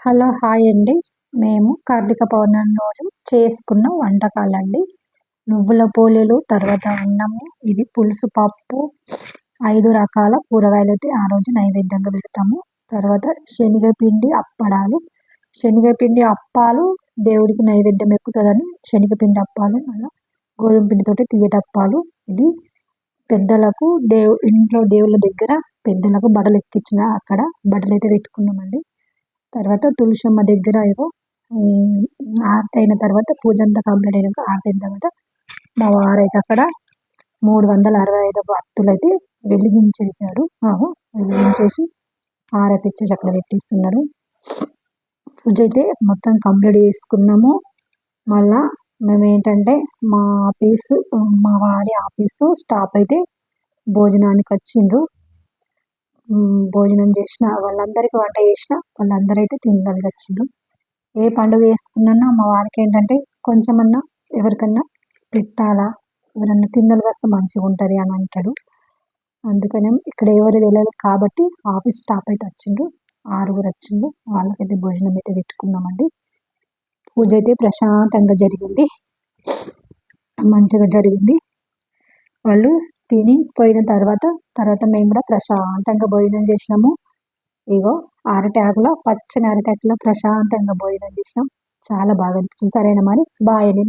Hello hi అండి. మేము కార్తీక పౌర్ణమి రోజు చేసుకున్న వంటకాలండి. నువ్వుల పోలేలు తర్వాత అన్నము ఇది పులుసు పప్పు ఐదు రకాల కూరగాయలు అయితే ఆ రోజు నైవేద్యంగా పెడతాము. తర్వాత శనగపిండి అప్పడాలు. శనగపిండి అప్పాలు దేవుడికి నైవేద్యం ఎక్కుతుందని శనగపిండి అప్పాలు మళ్ళీ గోధుమ పిండితోటి తీయటప్పాలు ఇది పెద్దలకు దేవు ఇంట్లో దేవుళ్ళ దగ్గర పెద్దలకు బట్టలు ఎక్కించిన అక్కడ బట్టలు అయితే పెట్టుకున్నామండి. తర్వాత తులసమ్మ దగ్గర ఏవో ఆరతి అయిన తర్వాత పూజ అంతా కంప్లీట్ అయినాక ఆరతి అయిన తర్వాత మా వారైతే అక్కడ మూడు వందల అరవై ఐదు భక్తులు అయితే వెలిగించేశారు వెలిగించేసి హారతి ఇచ్చేసి అక్కడ పెట్టిస్తున్నారు. పూజ అయితే మొత్తం కంప్లీట్ చేసుకున్నాము. మళ్ళా మేము ఏంటంటే మా ఆఫీసు మా వారి ఆఫీసు స్టాప్ అయితే భోజనానికి వచ్చిండ్రు. భోజనం చేసిన వాళ్ళందరికీ వంట చేసిన వాళ్ళందరూ అయితే తినగలిగచ్చారు వచ్చిండ్రు ఏ పండుగ చేసుకున్నా మా వారికి ఏంటంటే కొంచెమన్నా ఎవరికన్నా పెట్టాలా ఎవరన్నా తిందలు వస్తే మంచిగా ఉంటుంది అని అంటాడు. అందుకనే ఇక్కడ ఎవరు వెళ్ళలేదు కాబట్టి ఆఫీస్ స్టాప్ అయితే వచ్చిండ్రు ఆరుగురు వచ్చిండ్రు వాళ్ళకైతే భోజనం అయితే పెట్టుకున్నామండి పూజ అయితే ప్రశాంతంగా జరిగింది. మంచిగా జరిగింది. వాళ్ళు తిని పోయిన తర్వాత తర్వాత మేము కూడా ప్రశాంతంగా భోజనం చేసినాము. ఇగో అరటాకులో పచ్చని అరటాకులో ప్రశాంతంగా భోజనం చేసినాం. చాలా బాగా అనిపించింది. సరేనా మరి? బాయ్ అండి.